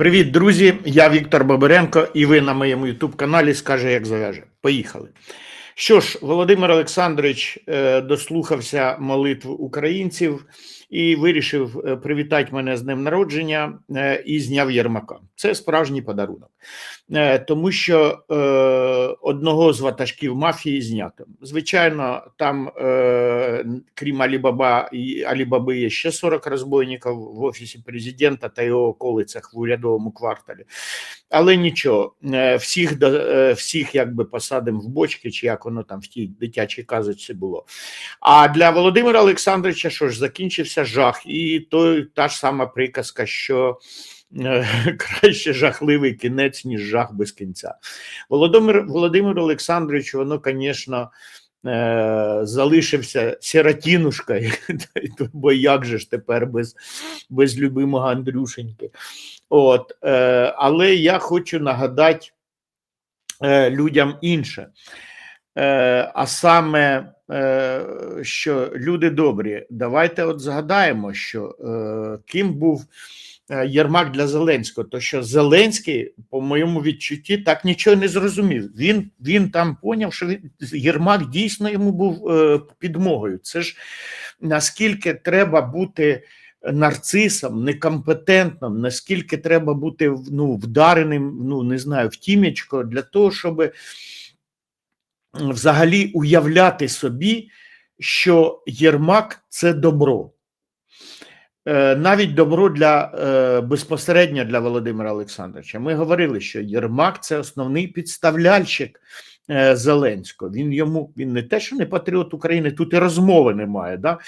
Привіт, друзі! Я Віктор Бабиренко, і ви на моєму youtube каналі Скаже, як зав'яже. Поїхали. Що ж, Володимир Олександрович е, дослухався молитв українців і вирішив е, привітати мене з днем народження е, і зняв Єрмака. Це справжній подарунок, тому що одного з ватажків мафії знято. Звичайно, там, крім Алібаба і Алібаби, є ще 40 розбойників в офісі президента та його околицях в урядовому кварталі. Але нічого, е, всіх е, всіх якби посадимо в бочки, чи як воно там в тій дитячій казочці було. А для Володимира Олександровича що ж закінчився жах, і той та ж сама приказка, що е, краще жахливий кінець, ніж жах без кінця. Володимир Володимир Олександрович, воно, звісно. Е, залишився сиротінушкою, бо як же ж тепер без, без любимого Андрюшеньки. От, е, але я хочу нагадати е, людям інше. А саме, що люди добрі, давайте от згадаємо, що ким був Єрмак для Зеленського, то що Зеленський, по моєму відчутті, так нічого не зрозумів. Він, він там поняв, що він, Єрмак дійсно йому був е, підмогою. Це ж наскільки треба бути нарцисом, некомпетентним, наскільки треба бути ну, вдареним, ну не знаю, в тімечко для того, щоб взагалі уявляти собі, що Єрмак це добро. Е, Навіть добру для е, безпосередньо для Володимира Олександровича. Ми говорили, що Єрмак це основний підставляльщик Зеленського. Він йому він не те, що не патріот України, тут і розмови немає. Да?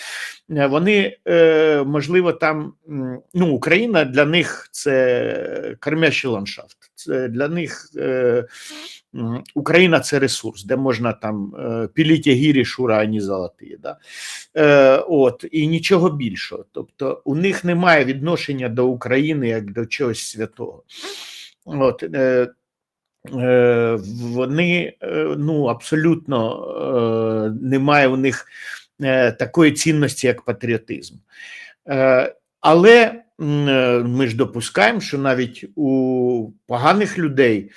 Е, Вони, е, можливо, там ну, Україна для них це кормящий ландшафт. Це для них е, Україна це ресурс, де можна там е, піліті гірі, шура, ані золоті. Да? Е, от, і нічого більшого. Тобто у них немає відношення до України як до чогось святого. От, е, е, вони е, ну, абсолютно е, немає у них е, такої цінності, як патріотизм. Е, але е, ми ж допускаємо, що навіть у поганих людей,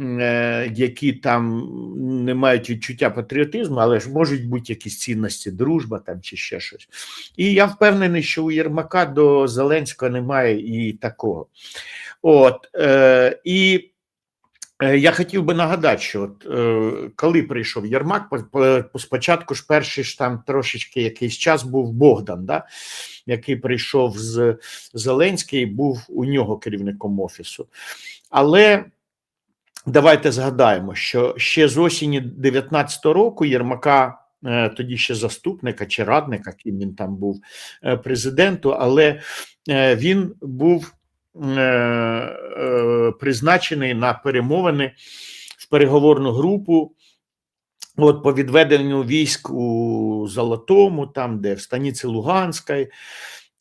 е, які там не мають відчуття патріотизму, але ж можуть бути якісь цінності, дружба там чи ще щось. І я впевнений, що у Єрмака до Зеленського немає і такого. От, е, і Е, Я хотів би нагадати, що от, е, коли прийшов Єрмак, по- по- спочатку ж перший ж там трошечки якийсь час був Богдан, да, який прийшов з Зеленський, був у нього керівником офісу. Але давайте згадаємо, що ще з осені 19-го року Єрмака. е, Тоді ще заступника чи радника, ким він там був е, президенту, але е, він був е, е, призначений на перемовини в переговорну групу. От по відведенню військ у Золотому, там, де в станиці Луганській.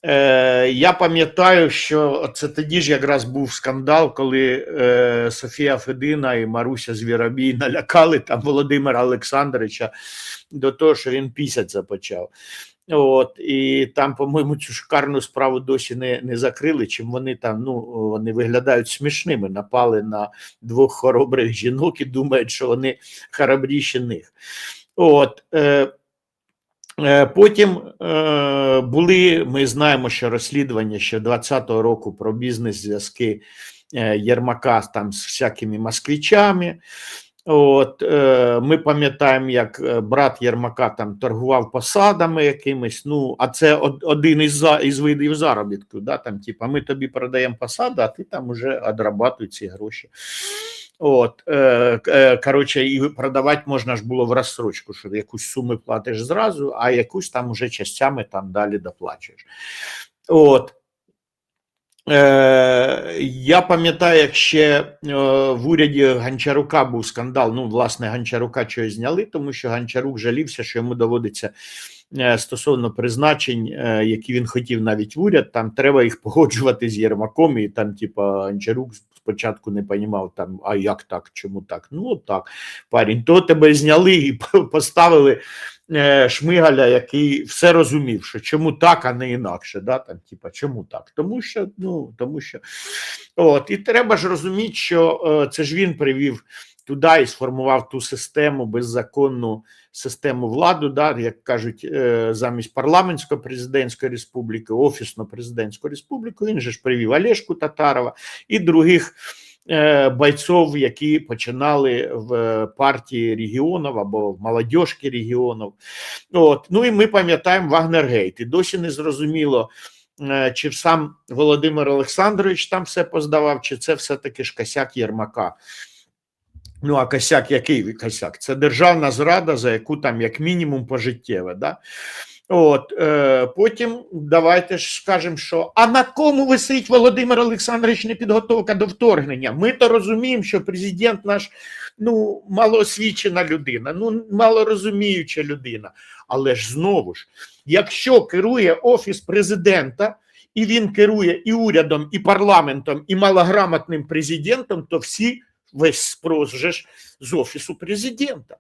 Е, я пам'ятаю, що це тоді ж якраз був скандал, коли е, Софія Федина і Маруся Звіробій налякали там Володимира Олександровича до того, що він пісяться почав. От, і там, по-моєму, цю шикарну справу досі не, не закрили. Чим вони там ну вони виглядають смішними, напали на двох хоробрих жінок і думають, що вони хоробріші них. От, е, е, потім е, були, ми знаємо, що розслідування ще 20-го року про бізнес-зв'язки е, Єрмака там з всякими москвичами. От е, ми пам'ятаємо, як е, брат Єрмака там торгував посадами якимись. Ну, а це один із із видів заробітку. Да, там, типа, ми тобі продаємо посаду, а ти там уже одрабатуй ці гроші. От, е, е, коротше, і продавати можна ж було в розсрочку, що якусь суму платиш зразу, а якусь там уже частями там далі доплачуєш. От. Е, я пам'ятаю, як ще е, в уряді Гончарука був скандал. Ну, власне, Гончарука чогось зняли, тому що Гончарук жалівся, що йому доводиться е, стосовно призначень, які він хотів навіть в уряд, там треба їх погоджувати з Єрмаком, і там, типа, Гончарук спочатку не розумів, там, а як так, чому так? Ну, так, парень, то тебе зняли і поставили Шмигаля, який все розумів, що чому так, а не інакше. Да? Там, типа, чому так? Тому що, ну, тому що. От, і треба ж розуміти, що е, це ж він привів туди і сформував ту систему, беззаконну систему влади, да, як кажуть, е, замість парламентсько-президентської республіки, офісно-президентську республіку. Він же ж привів Олешку Татарова і других е, бойців, які починали в партії регіонів або в молодіжки регіонів. От. Ну і ми пам'ятаємо Вагнергейт. І досі не зрозуміло, е, чи сам Володимир Олександрович там все поздавав, чи це все-таки ж косяк Єрмака. Ну, а косяк, який косяк? Це державна зрада, за яку там, як мінімум, пожиттєве. Да? От, е, Потім давайте ж скажемо, що а на кому висить Володимир Олександрович непідготовка до вторгнення? Ми то розуміємо, що президент наш ну, малоосвічена людина, ну малорозуміюча людина. Але ж знову ж, якщо керує офіс президента, і він керує і урядом, і парламентом, і малограмотним президентом, то всі весь спрос з офісу президента.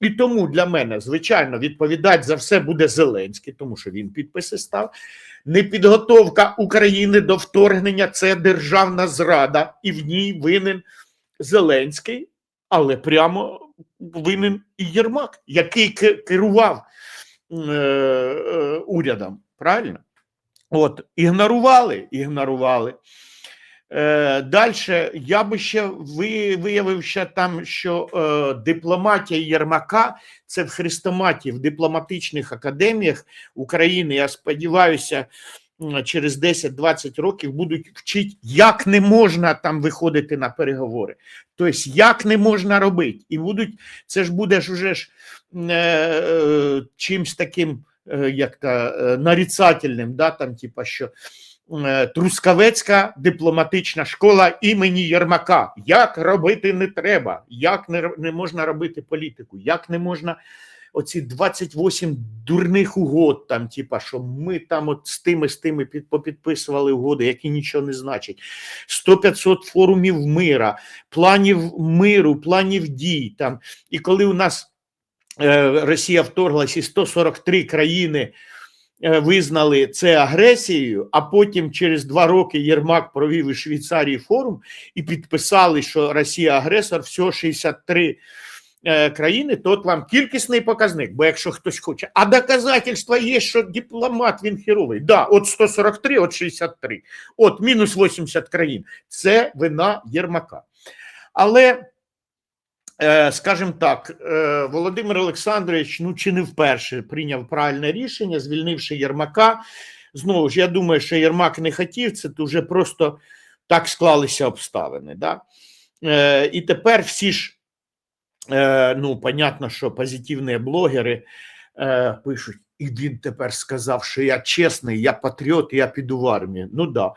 І тому для мене, звичайно, відповідати за все буде Зеленський, тому що він підписи став. Непідготовка України до вторгнення це державна зрада, і в ній винен Зеленський, але прямо винен і Єрмак, який керував е, е, урядом. Правильно? От, ігнорували, ігнорували. Е, Далі я би ще ви, виявив ще там, що е, дипломатія Єрмака це в хрестоматі в дипломатичних академіях України. Я сподіваюся, через 10-20 років будуть вчити, як не можна там виходити на переговори. Тобто, як не можна робити. І будуть, це ж буде ж уже ж е, чимсь таким, як то, нарицательним, да, там, типа, що Трускавецька дипломатична школа імені Єрмака. Як робити не треба, як не, не можна робити політику, як не можна оці 28 дурних угод, там, типа, що ми там от з тими, з тими під, попідписували угоди, які нічого не значать. 100-500 форумів мира, планів миру, планів дій. Там. І коли у нас е, Росія вторглась і 143 країни е, визнали це агресією, а потім через два роки Єрмак провів у Швейцарії форум і підписали, що Росія агресор, всього 63 е, країни, то вам кількісний показник, бо якщо хтось хоче, а доказательства є, що дипломат він херовий. Да, от 143, от 63, от мінус 80 країн. Це вина Єрмака. Але Е, Скажімо так, е, Володимир Олександрович, ну чи не вперше прийняв правильне рішення, звільнивши Єрмака. Знову ж, я думаю, що Єрмак не хотів, це вже просто так склалися обставини. Да? Е, І тепер всі ж, е, ну, понятно, що позитивні блогери е, пишуть, і він тепер сказав, що я чесний, я патріот, я піду в армію. Ну да.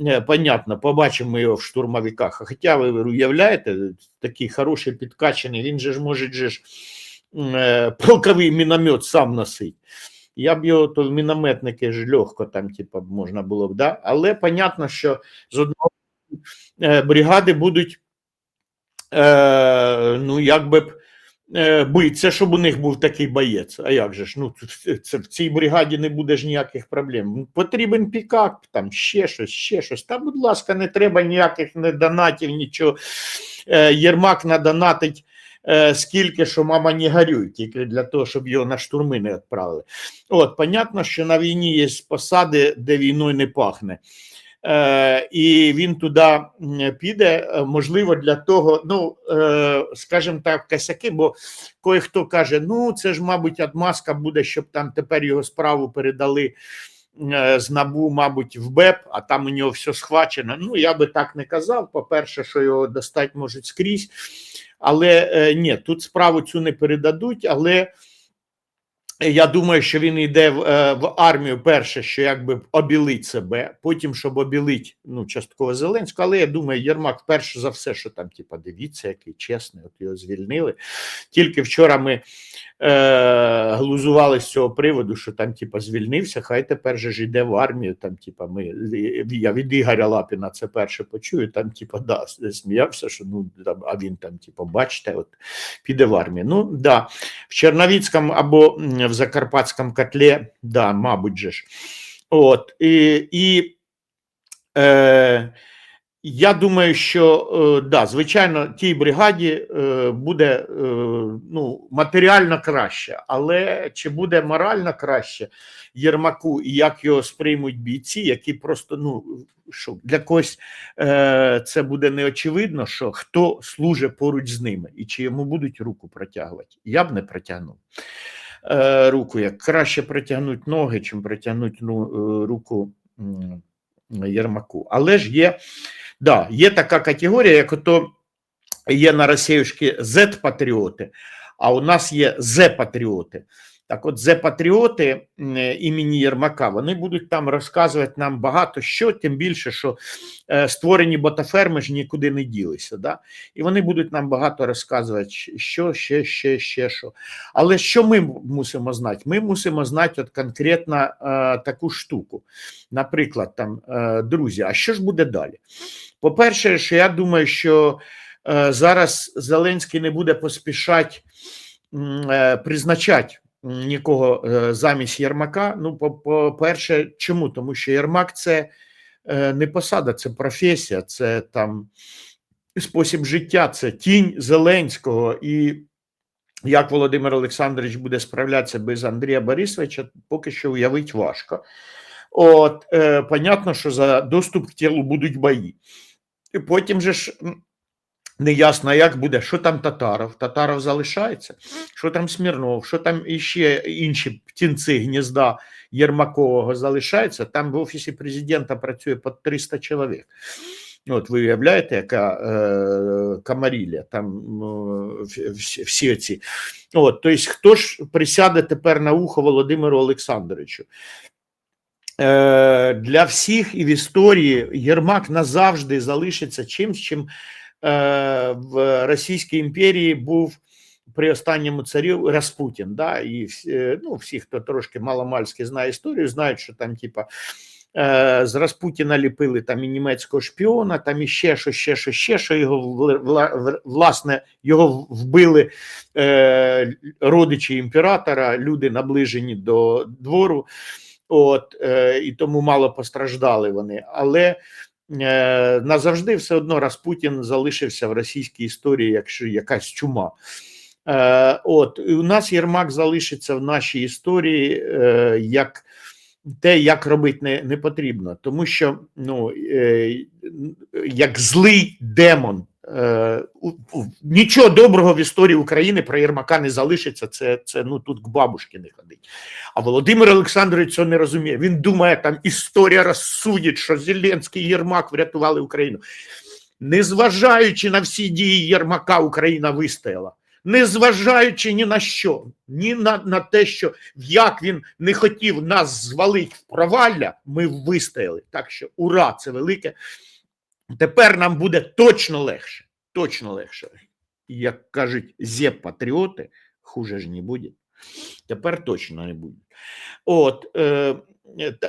Е, Понятно, побачимо його в штурмовиках. Хоча ви уявляєте, такий хороший підкачаний, він же ж може же ж е, полковий міномет сам носить. Я б його то в мінометники ж легко там, типа, можна було б, да? але понятно, що з одного е, бригади будуть, ну, як би б е, битися, щоб у них був такий боєць. А як же ж? Ну, це, в цій бригаді не буде ж ніяких проблем. Ну, Потрібен пікап, там ще щось, ще щось. Та, будь ласка, не треба ніяких не донатів, нічого. Е, Єрмак надонатить е, скільки, що мама не горюй, тільки для того, щоб його на штурми не відправили. От, понятно, що на війні є посади, де війною не пахне. Е, і він туди піде, е, можливо, для того, ну, е, скажімо так, косяки, бо кое-хто каже, ну, це ж, мабуть, отмазка буде, щоб там тепер його справу передали з НАБУ, мабуть, в БЕП, а там у нього все схвачено. Ну, я би так не казав. По-перше, що його достати можуть скрізь. Але ні, тут справу цю не передадуть, але Я думаю, що він йде в, е, в армію перше, що якби обілить себе, потім, щоб обілить ну, частково Зеленського. Але я думаю, Єрмак перше за все, що там, типа, дивіться, який чесний, от його звільнили. Тільки вчора ми е, глузували з цього приводу, що там, типа, звільнився, хай тепер же ж йде в армію. Там, типа, ми, я від Ігоря Лапіна це перше почую. Там, типа, да, сміявся, що ну там, а він там, типа, бачите, от піде в армію. Ну да, в Черновіцькому або в Закарпатському котлі, да, мабуть же ж. От, і, і е, я думаю, що е, да, звичайно, тій бригаді е, буде е, ну, матеріально краще, але чи буде морально краще Єрмаку і як його сприймуть бійці, які просто ну що для когось це буде неочевидно, що хто служить поруч з ними і чи йому будуть руку протягувати. Я б не протягнув руку, як краще протягнути ноги, чим протягнути ну, руку Єрмаку. Але ж є, да, є така категорія, як ото є на Росіюшки Z-патріоти, а у нас є З-патріоти. Так от Зе-патріоти імені Єрмака, вони будуть там розказувати нам багато що, тим більше, що е, створені ботаферми ж нікуди не ділися. Да? І вони будуть нам багато розказувати, що, ще, ще, ще що. Але що ми мусимо знати? Ми мусимо знати от конкретно е, таку штуку. Наприклад, там, е, друзі, а що ж буде далі? По-перше, що я думаю, що е, зараз Зеленський не буде поспішати е, призначати нікого е, замість Єрмака. Ну, по- по-перше, чому? Тому що Єрмак це е, не посада, це професія, це там спосіб життя, це тінь Зеленського. І як Володимир Олександрович буде справлятися без Андрія Борисовича, поки що уявити важко. От, е, понятно, що за доступ к тілу будуть бої. І потім же ж неясно, як буде, що там Татаров. Татаров залишається, що там Смірнов, що там іще інші птінці гнізда Єрмакового залишаються. Там в офісі президента працює по 300 чоловік. От ви уявляєте, яка е, камарілля, там е, всі, ці. От, тобто, хто ж присяде тепер на ухо Володимиру Олександровичу? Е, для всіх і в історії Єрмак назавжди залишиться чимсь, чим в Російській імперії був при останньому царі Распутін. Да? І е, ну, всі, хто трошки маломальськи знає історію, знають, що там, типа. е, З Распутіна ліпили там і німецького шпіона, там і ще що, ще що, ще що його вла- вла- власне його вбили е, родичі імператора, люди наближені до двору. От, е, і тому мало постраждали вони. Але е, назавжди все одно Распутін залишився в російській історії, якщо якась чума. Е, от, у нас Єрмак залишиться в нашій історії е, як те, як робити не, не потрібно, тому що ну, е, як злий демон. Е, нічого доброго в історії України про Єрмака не залишиться. Це, це ну тут к бабушки не ходить. А Володимир Олександрович цього не розуміє. Він думає, там історія розсудить, що Зеленський і Єрмак врятували Україну. Незважаючи на всі дії Єрмака, Україна вистояла. Незважаючи ні на що, ні на, на те, що як він не хотів нас звалити в провалля, ми вистояли. Так що ура, це велике. Тепер нам буде точно легше. Точно легше. Як кажуть, зе-патріоти, хуже ж не буде. Тепер точно не буде. От, е,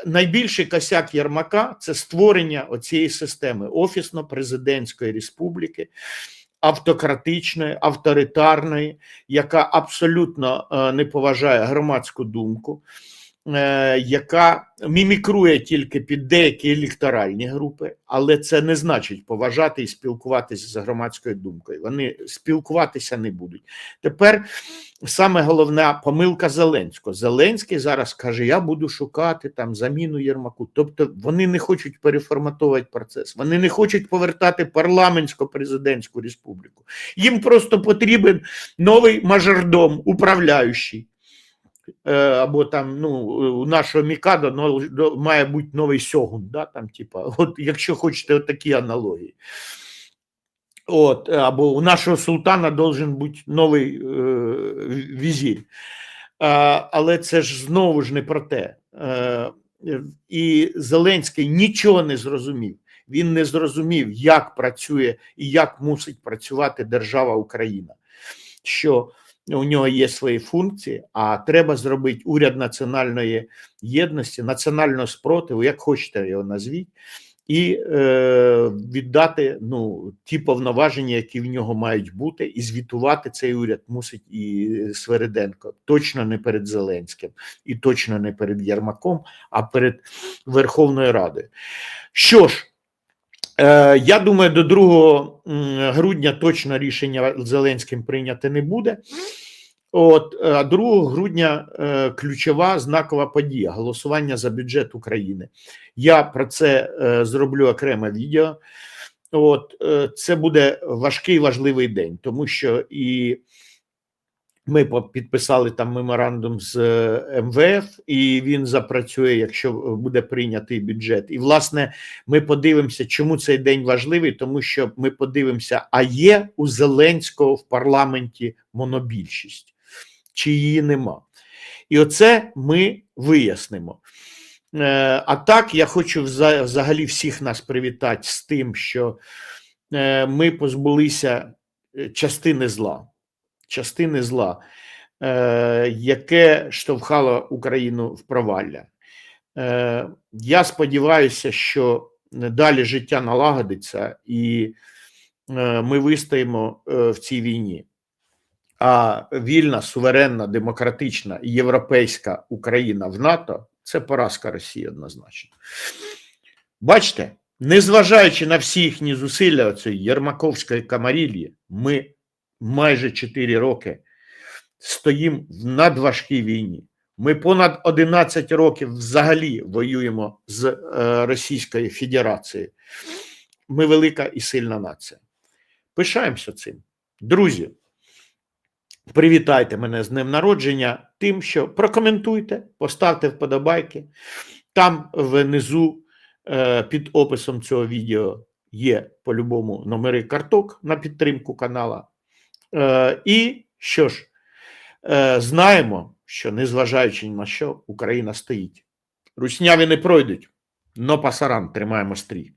найбільший косяк Єрмака це створення оцієї системи офісно-президентської республіки, автократичної, авторитарної, яка абсолютно е, не поважає громадську думку, яка мімікрує тільки під деякі електоральні групи, але це не значить поважати і спілкуватися з громадською думкою. Вони спілкуватися не будуть. Тепер саме головна помилка Зеленського. Зеленський зараз каже: Я буду шукати там заміну Єрмаку. Тобто вони не хочуть переформатувати процес, вони не хочуть повертати парламентсько-президентську республіку. Їм просто потрібен новий мажордом, управляючий. Е, Або там ну, у нашого Мікадо має бути новий сьогун, да, там, типа, от, якщо хочете от такі аналогії. От, або у нашого султана должен бути новий е, візір. А, Але це ж знову ж не про те. Е, І Зеленський нічого не зрозумів. Він не зрозумів, як працює і як мусить працювати держава Україна. Що у нього є свої функції, а треба зробити уряд національної єдності, національного спротиву, як хочете його назвіть, і е, віддати ну, ті повноваження, які в нього мають бути, і звітувати цей уряд мусить і Свериденко. Точно не перед Зеленським, і точно не перед Єрмаком, а перед Верховною Радою. Що ж, я думаю, до 2 грудня точно рішення Зеленським прийняти не буде. От е, а 2 грудня е, ключова знакова подія голосування за бюджет України. Я про це е, зроблю окреме відео. От е, це буде важкий важливий день, тому що і ми підписали там меморандум з е, МВФ, і він запрацює, якщо буде прийнятий бюджет. І власне ми подивимося, чому цей день важливий, тому що ми подивимося, а є у Зеленського в парламенті монобільшість, чи її нема. І оце ми вияснимо. Е, А так, я хочу взагалі всіх нас привітати з тим, що е, ми позбулися е, частини зла, частини зла, е, яке штовхало Україну в провалля. Е, Я сподіваюся, що далі життя налагодиться і е, ми вистоїмо е, в цій війні. А вільна, суверенна, демократична і європейська Україна в НАТО це поразка Росії однозначно. Бачите, незважаючи на всі їхні зусилля цієї Єрмаковської камарілії, ми майже 4 роки стоїмо в надважкій війні. Ми понад 11 років взагалі воюємо з е, Російською Федерацією. Ми велика і сильна нація. Пишаємося цим. Друзі, привітайте мене з днем народження тим, що прокоментуйте, поставте вподобайки. Там внизу е, під описом цього відео є по-любому номери карток на підтримку канала. Е, І що ж, е, знаємо, що незважаючи на що Україна стоїть. Русняві не пройдуть, но пасаран тримаємо стрій.